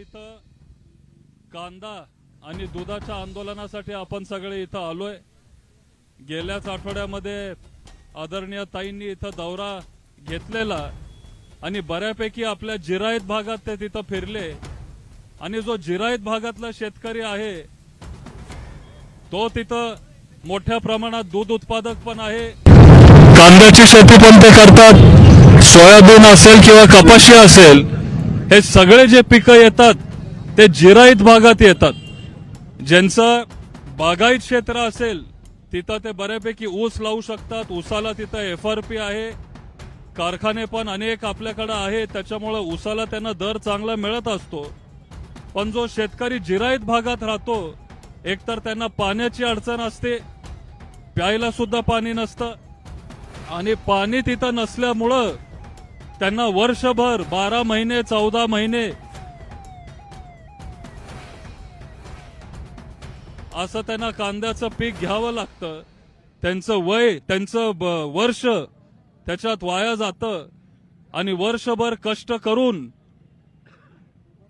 इथं कांदा आणि दुधाच्या आंदोलनासाठी आपण सगळे इथं आलोय. गेल्याच आठवड्यामध्ये आदरणीय ताईंनी इथं दौरा घेतलेला आणि बऱ्यापैकी आपल्या जिरायत भागात ते तिथं फिरले. आणि जो जिरायत भागातला शेतकरी आहे तो तिथं मोठ्या प्रमाणात दूध उत्पादक पण आहे. कांद्याची शेती पण ते करतात. सोयाबीन असेल किंवा कपाशी असेल हे सगळे जे पिकं येतात ते जिराईत भागात येतात. ज्यांचं बागायत क्षेत्र असेल तिथं ते बऱ्यापैकी ऊस लावू शकतात. ऊसाला तिथं एफ आर पी आहे. कारखाने पण अनेक आपल्याकडे आहेत. त्याच्यामुळे ऊसाला त्यांना दर चांगला मिळत असतो. पण जो शेतकरी जिराईत भागात राहतो एकतर त्यांना पाण्याची अडचण असते प्यायला सुद्धा पाणी नसतं. आणि पाणी तिथं नसल्यामुळं त्यांना वर्षभर बारा महिने चौदा महिने. असं त्यांना कांद्याचं पीक घ्यावं लागतं. त्यांचं वय त्यांचं ब- वर्ष त्याच्यात वाया जातं. आणि वर्षभर कष्ट करून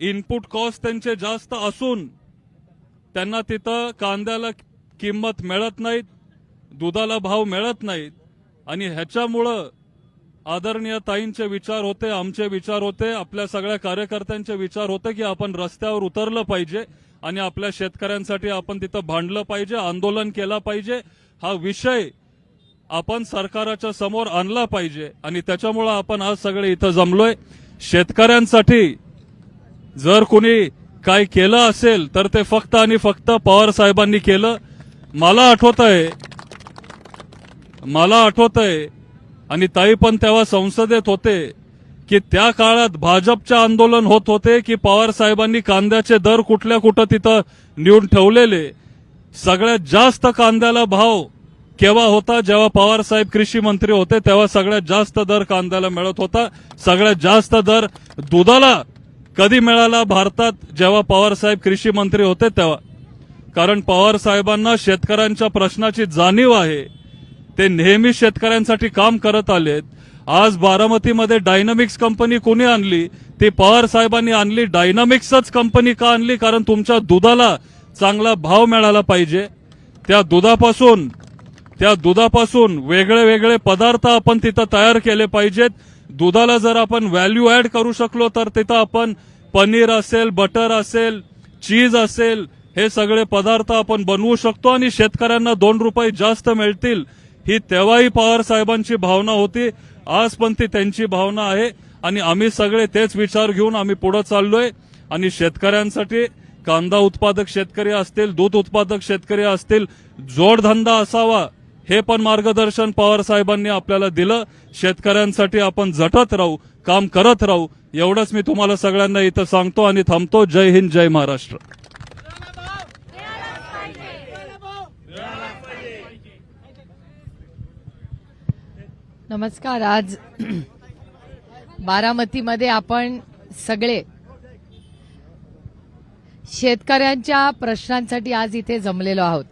इनपुट कॉस्ट त्यांचे जास्त असून त्यांना तिथं कांद्याला किंमत मिळत नाहीत दुधाला भाव मिळत नाहीत. आणि ह्याच्यामुळं आदरणीय ताईंचे विचार होते आमचे विचार होते आपल्या सगळ्या कार्यकर्त्यांचे विचार होते की आपण रस्त्यावर उतरलं पाहिजे आणि आपल्या शेतकऱ्यांसाठी आपण तिथं भांडलं पाहिजे आंदोलन केलं पाहिजे. हा विषय आपण सरकाराच्या समोर आणला पाहिजे आणि त्याच्यामुळं आपण आज सगळे इथं जमलोय. शेतकऱ्यांसाठी जर कोणी काय केलं असेल तर ते फक्त आणि फक्त पवार साहेबांनी केलं. मला आठवत आहे मला आठवत आहे आणि ताई पण तेव्हा संसदेत होते की त्या काळात भाजपचे आंदोलन होत होते की पवार साहेबांनी कांद्याचे दर कुठल्या कुठं तिथं नेऊन ठेवलेले. सगळ्यात जास्त कांद्याला भाव केव्हा होता? जेव्हा पवार साहेब कृषी मंत्री होते तेव्हा सगळ्यात जास्त दर कांद्याला मिळत होता. सगळ्यात जास्त दर दुधाला कधी मिळाला? भारतात जेव्हा पवार साहेब कृषी मंत्री होते तेव्हा. कारण पवार साहेबांना शेतकऱ्यांच्या प्रश्नाची जाणीव आहे. ते नेहमी शेतकऱ्यांसाठी काम करत आलेत. आज बारामतीमध्ये डायनामिक्स कंपनी कोणी आणली? ती पवार साहेबांनी आणली. डायनामिक्सच कंपनी का आणली? कारण तुमच्या दुधाला चांगला भाव मिळाला पाहिजे. त्या दुधापासून त्या दुधापासून वेगळे वेगळे पदार्थ आपण तिथं तयार केले पाहिजेत. दुधाला जर आपण व्हॅल्यू ऍड करू शकलो तर तिथं आपण पनीर असेल बटर असेल चीज असेल हे सगळे पदार्थ आपण बनवू शकतो आणि शेतकऱ्यांना दोन रुपये जास्त मिळतील. ही तेव्हाही पवार साहेबांची भावना होती आज पण ती त्यांची भावना आहे. आणि आम्ही सगळे तेच विचार घेऊन आम्ही पुढे चाललोय. आणि शेतकऱ्यांसाठी कांदा उत्पादक शेतकरी असतील दूध उत्पादक शेतकरी असतील जोडधंदा असावा हे पण मार्गदर्शन पवार साहेबांनी आपल्याला दिलं. शेतकऱ्यांसाठी आपण झटत राहू काम करत राहू. एवढंच मी तुम्हाला सगळ्यांना इथं सांगतो आणि थांबतो. जय हिंद जय महाराष्ट्र. नमस्कार आज बारामतीमध्ये आपण सगळे शेतकऱ्यांच्या प्रश्नांसाठी आज इथे जमलेलो आहोत.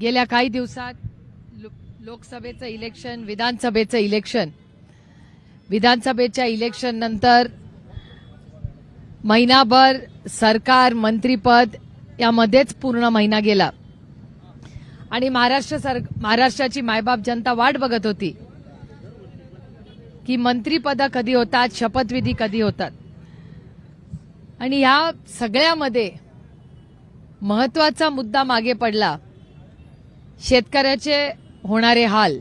गेल्या काही दिवसात लो- लोकसभेचं इलेक्शन विधानसभेचं इलेक्शन विधानसभेच्या इलेक्शन नंतर महिनाभर सरकार मंत्रीपद यामध्येच पूर्ण महिना गेला. आणि महाराष्ट्र सर महाराष्ट्राची मायबाप जनता वाट बघत होती की मंत्रीपद कधी होतात शपथविधी कधी होतात. आणि ह्या सगळ्यामध्ये महत्त्वाचा मुद्दा मागे पडला शेतकऱ्याचे होणारे हाल.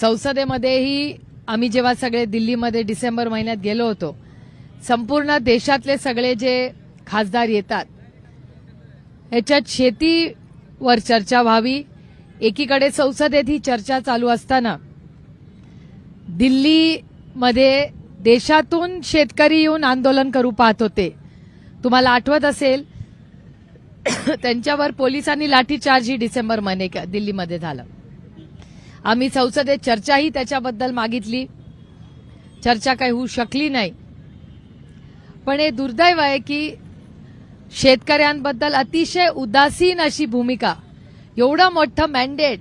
संसदेमध्येही आम्ही जेव्हा सगळे दिल्लीमध्ये डिसेंबर महिन्यात गेलो होतो संपूर्ण देशातले सगळे जे खासदार येतात ह्याच्यात वर चर्चा व्हावी. एकीकडे संसदेत ही चर्चा चालू असताना दिल्लीमध्ये देशातून शेतकरी येऊन आंदोलन करू पाहत होते. तुम्हाला आठवत असेल त्यांच्यावर पोलिसांनी लाठीचार्ज ही डिसेंबर महिने दिल्लीमध्ये झालं. आम्ही संसदेत चर्चाही त्याच्याबद्दल मागितली. चर्चा काही होऊ शकली नाही. पण हे दुर्दैव आहे की शेतकऱ्यांबद्दल अतिशय उदासीन अशी भूमिका. एवढं मोठं मॅन्डेट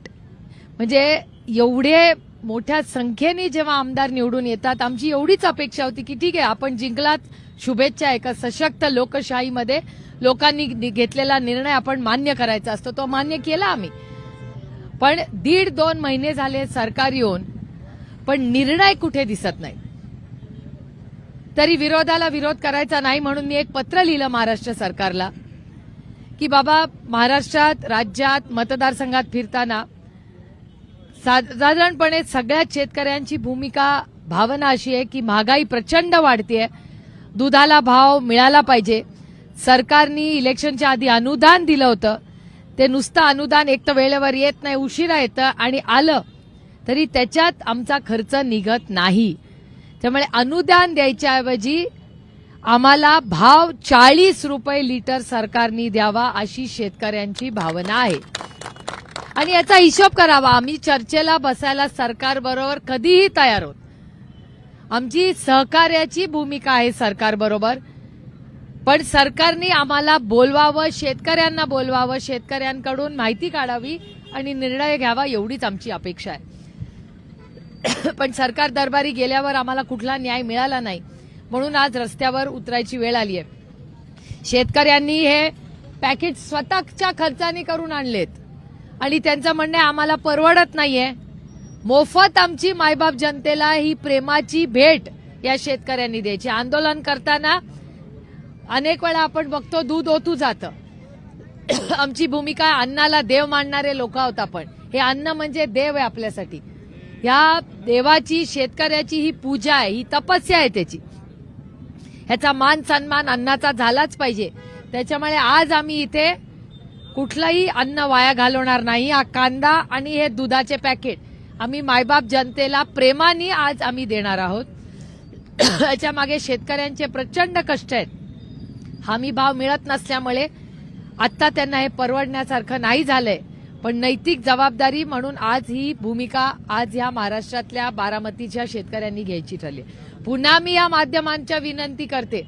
म्हणजे एवढे मोठ्या संख्येने जेव्हा आमदार निवडून येतात आमची एवढीच अपेक्षा होती की ठीक आहे आपण जिंकलात. शुभेच्छा एका सशक्त लोकशाहीमध्ये. लोकांनी नि- घेतलेला निर्णय आपण मान्य करायचा असतो तो मान्य केला आम्ही. पण दीड दोन महिने झाले सरकार येऊन पण निर्णय कुठे दिसत नाही तरी विरोधाला विरोध करायचा नाही म्हणून मी एक पत्र लिहिलं महाराष्ट्र सरकारला की बाबा महाराष्ट्रात राज्यात मतदारसंघात फिरताना साधारणपणे सगळ्याच शेतकऱ्यांची भूमिका भावना अशी आहे की महागाई प्रचंड वाढतीये दुधाला भाव मिळाला पाहिजे. सरकारनी इलेक्शनच्या आधी अनुदान दिलं होतं. ते नुसतं अनुदान एक तर वेळेवर येत नाही उशिरा येतं आणि आलं तरी त्याच्यात आमचा खर्च निघत नाही. त्यामुळे अनुदान द्यायच्याऐवजी आम्हाला भाव चाळीस रुपये लिटर सरकारनी द्यावा अशी शेतकऱ्यांची भावना आहे. आणि याचा हिशोब करावा. आम्ही चर्चेला बसायला सरकारबरोबर कधीही तयार होत. आमची सहकार्याची भूमिका आहे सरकारबरोबर पण सरकारने आम्हाला बोलवावं शेतकऱ्यांना बोलवावं शेतकऱ्यांकडून माहिती काढावी आणि निर्णय घ्यावा एवढीच आमची अपेक्षा आहे. पण सरकार दरबारी गेल्यावर आम्हाला कुठला न्याय मिळाला नाही. म्हणून आज रस्त्यावर उतरायची वेळ आली आहे शेतकऱ्यांनी हे पॅकेट स्वतःच्या खर्चाने करून आणलेत. आणि त्यांचं म्हणणं आम्हाला परवडत नाहीये. मोफत आमची मायबाप जनतेला ही प्रेमाची भेट या शेतकऱ्यांनी द्यायची. आंदोलन करताना अनेक वेळा आपण बघतो दूध ओतू जातं. आमची भूमिका अन्नाला देव मानणारे लोक आहोत आपण. हे अन्न म्हणजे देव आहे आपल्यासाठी. ह्या देवाची शेतकऱ्याची ही पूजा आहे ही तपस्या आहे त्याची. ह्याचा मान सन्मान अन्नाचा झालाच पाहिजे. त्याच्यामुळे आज आम्ही इथे कुठलंही अन्न वाया घालवणार नाही. हा कांदा आणि हे दुधाचे पॅकेट आम्ही मायबाप जनतेला प्रेमाने आज आम्ही देणार आहोत. याच्या मागे शेतकऱ्यांचे प्रचंड कष्ट आहेत. हमी भाव मिळत नसल्यामुळे आत्ता त्यांना हे परवडण्यासारखं नाही झालंय. पण नैतिक जबाबदारी म्हणून आज ही भूमिका आज या महाराष्ट्रातल्या बारामतीच्या शेतकऱ्यांनी घ्यायची ठरली. पुन्हा मी या माध्यमांच्या विनंती करते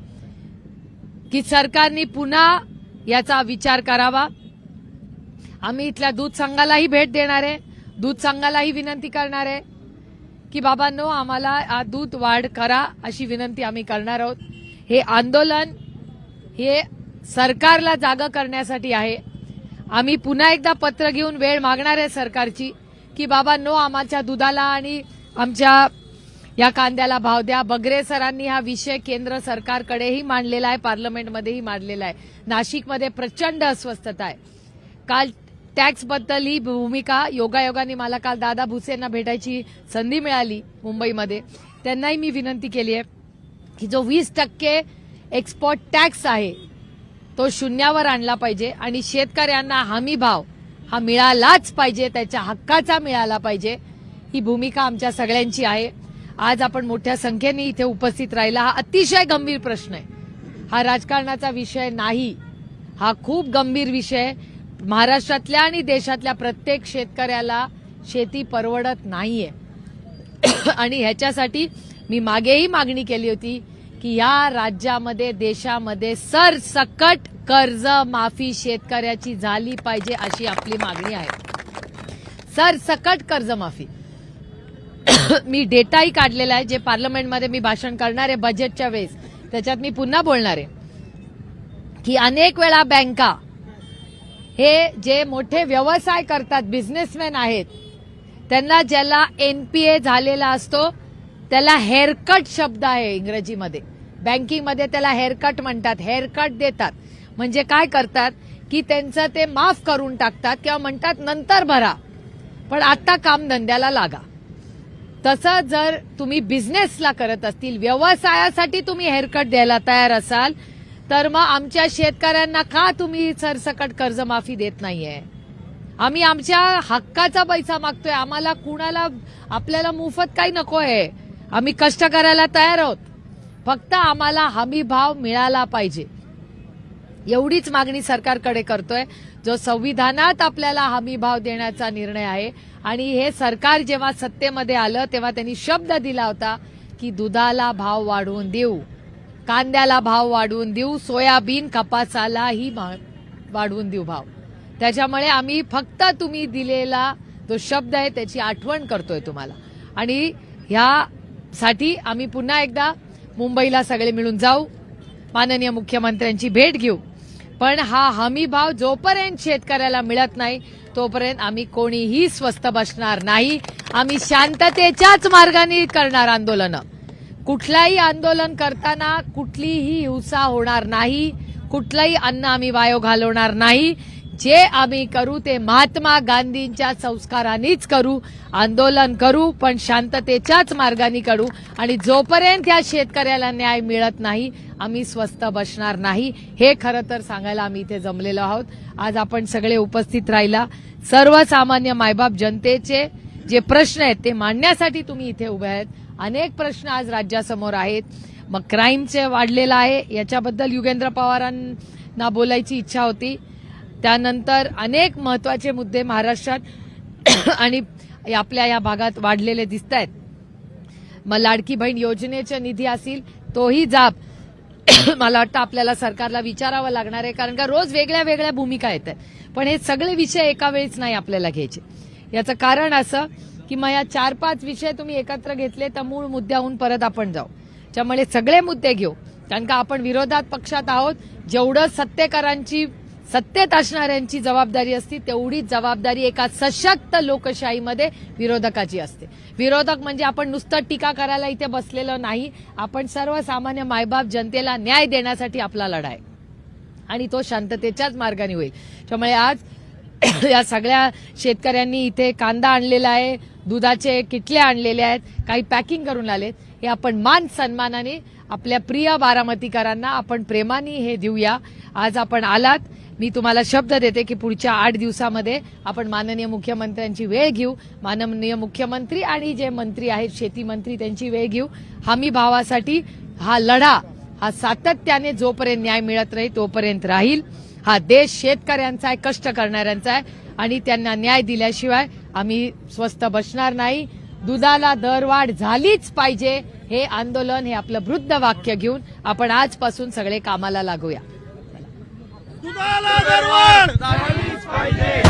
की सरकारने पुन्हा याचा विचार करावा. आम्ही इथल्या दूध संघालाही भेट देणार आहे. दूध संघालाही विनंती करणार आहे की बाबांनो आम्हाला दूध वाढ करा अशी विनंती आम्ही करणार आहोत. हे आंदोलन हे सरकारला जागा करण्यासाठी आहे. आम्ही पुन्हा एकदा पत्र घेऊन वेळ मागणार आहे सरकारची की बाबा नो आमच्या दुधाला आणि आमच्या या कांद्याला भाव द्या. बगरे सरांनी हा विषय केंद्र सरकारकडेही मांडलेला आहे पार्लमेंटमध्येही मांडलेला आहे. नाशिकमध्ये प्रचंड अस्वस्थता आहे. काल टॅक्सबद्दल ही भूमिका योगायोगाने मला काल दादा भुसेंना भेटायची संधी मिळाली मुंबईमध्ये. त्यांनाही मी विनंती केली आहे की जो वीस टक्के एक्सपोर्ट टॅक्स आहे तो शून्यावर आणला पाहिजे आणि शेतकऱ्यांना हमी भाव हा मिळालाच पाहिजे त्याच्या हक्काचा मिळाला पाहिजे ही भूमिका आमच्या सगळ्यांची आहे. आज आपण मोठ्या संख्येने इथे उपस्थित राहिला. हा अतिशय गंभीर प्रश्न आहे. हा राजकारणाचा विषय नाही. हा खूप गंभीर विषय महाराष्ट्रातल्या आणि देशातल्या प्रत्येक शेतकऱ्याला शेती परवडत नाहीये. आणि ह्याच्यासाठी मी मागेही मागणी केली होती. की या राज्यामध्ये देशामध्ये सरसकट कर्ज माफी शेतकऱ्याची झाली पाहिजे अशी आपली मागणी आहे. सरसकट कर्जमाफी मी डेटाही काढलेला आहे जे पार्लमेंटमध्ये मी भाषण करणार आहे बजेटच्या वेळेस. त्याच्यात मी पुन्हा बोलणार आहे की अनेक वेळा बँका हे जे मोठे व्यवसाय करतात बिझनेसमॅन आहेत त्यांना ज्याला एनपीए झालेला असतो त्याला हेअरकट शब्द आहे इंग्रजीमध्ये. बँकिंगमध्ये त्याला हेअरकट म्हणतात. हेअरकट देतात. म्हणजे काय करतात? की त्यांचं ते माफ करून टाकतात किंवा म्हणतात नंतर भरा. पण आता कामधंद्याला लागा. तसं जर तुम्ही बिझनेसला करत असतील व्यवसायासाठी तुम्ही हेअरकट द्यायला तयार असाल तर मग आमच्या शेतकऱ्यांना का तुम्ही सरसकट कर्जमाफी देत नाहीये? आम्ही आमच्या हक्काचा पैसा मागतोय. आम्हाला कुणाला आपल्याला मोफत काही नको आहे आम्ही कष्ट करायला तयार आहोत. फक्त आम्हाला हमी भाव मिळाला पाहिजे. एवढीच मागणी सरकारकडे करतोय जो संविधानात आपल्याला हमी भाव देण्याचा निर्णय आहे. आणि हे सरकार जेव्हा सत्तेमध्ये आलं तेव्हा त्यांनी शब्द दिला होता की दुधाला भाव वाढवून देऊ. कांद्याला भाव वाढवून देऊ सोयाबीन कपासालाही वाढवून देऊ भाव. त्याच्यामुळे आम्ही फक्त तुम्ही दिलेला जो शब्द आहे त्याची आठवण करतोय तुम्हाला. आणि ह्यासाठी आम्ही पुन्हा एकदा मुंबईला सगळे मिळून जाऊ. माननीय मुख्यमंत्र्यांची भेट घेऊ. पण हा हमी भाव जोपर्यंत शेतकऱ्याला मिळत नाही तोपर्यंत आम्ही कोणीही स्वस्त बसणार नाही. आम्ही शांततेच्याच मार्गाने करणार आंदोलनं. कुठलाही आंदोलन करताना कुठलीही हिंसा होणार नाही. कुठलंही अन्न आम्ही वायो घालवणार नाही. जे आम्ही करू ते महात्मा गांधींच्या संस्कारानेच करू आंदोलन करू पण शांततेच्याच मार्गाने करू. आणि जोपर्यंत या शेतकऱ्याला न्याय मिळत नाही आम्ही स्वस्त बसणार नाही. हे खरं तर सांगायला आम्ही इथे जमलेलो आहोत. आज आपण सगळे उपस्थित राहिला. सर्वसामान्य मायबाप जनतेचे जे प्रश्न आहेत ते मांडण्यासाठी तुम्ही इथे उभे आहेत. अनेक प्रश्न आज राज्यासमोर आहेत. मग क्राईमचे वाढलेलं आहे. याच्याबद्दल युगेंद्र पवारांना बोलायची इच्छा होती. त्यानंतर अनेक महत्त्वाचे मुद्दे महाराष्ट्रात आणि आपल्या या भागात वाढलेले दिसत आहेत मग लाडकी बहीण योजनेचा निधी असतील तोही जाब मला वाटतं आपल्याला सरकारला विचारावं लागणार आहे कारण का रोज वेगळ्या वेगळ्या भूमिका येत आहेत पण हे सगळे विषय एका वेळीच नाही आपल्याला घ्यायचे. याचं कारण असं की मग या चार पाच विषय तुम्ही एकत्र घेतले तर मूळ मुद्द्याहून परत आपण जाऊ. त्यामुळे सगळे मुद्दे घेऊ. कारण का आपण विरोधात पक्षात आहोत जेवढं सत्तेकरांची सत्तेत असणाऱ्यांची जबाबदारी असते तेवढीच जबाबदारी एका सशक्त लोकशाहीमध्ये विरोधकाची असते. विरोधक म्हणजे आपण नुसतं टीका करायला इथे बसलेलं नाही आपण सर्वसामान्य मायबाप जनतेला न्याय देण्यासाठी आपला लढा आहे. आणि तो शांततेच्याच मार्गाने होईल. त्यामुळे आज या सगळ्या शेतकऱ्यांनी इथे कांदा आणलेला आहे दुधाचे किटले आणलेले आहेत काही पॅकिंग करून आले हे आपण मान सन्मानाने आपल्या प्रिय बारामतीकरांना आपण प्रेमाने हे देऊया. आज आपण आलात. मी तुम्हाला शब्द देते की पुढच्या आठ दिवसामध्ये आपण माननीय मुख्यमंत्र्यांची वेळ घेऊ. माननीय मुख्यमंत्री आणि जे मंत्री आहेत शेती मंत्री त्यांची वेळ घेऊ. हमी भावासाठी हा लढा हा सातत्याने जोपर्यंत न्याय मिळत राहील तोपर्यंत राहील. हा देश शेतकऱ्यांचा आहे कष्ट करणाऱ्यांचा आहे आणि त्यांना न्याय दिल्याशिवाय आम्ही स्वस्त बसणार नाही. दुधाला दरवाढ झालीच पाहिजे हे आंदोलन हे आपलं वृद्ध वाक्य घेऊन आपण आजपासून सगळे कामाला लागूया. दुधाला दरवाढ झालीच पाहिजे.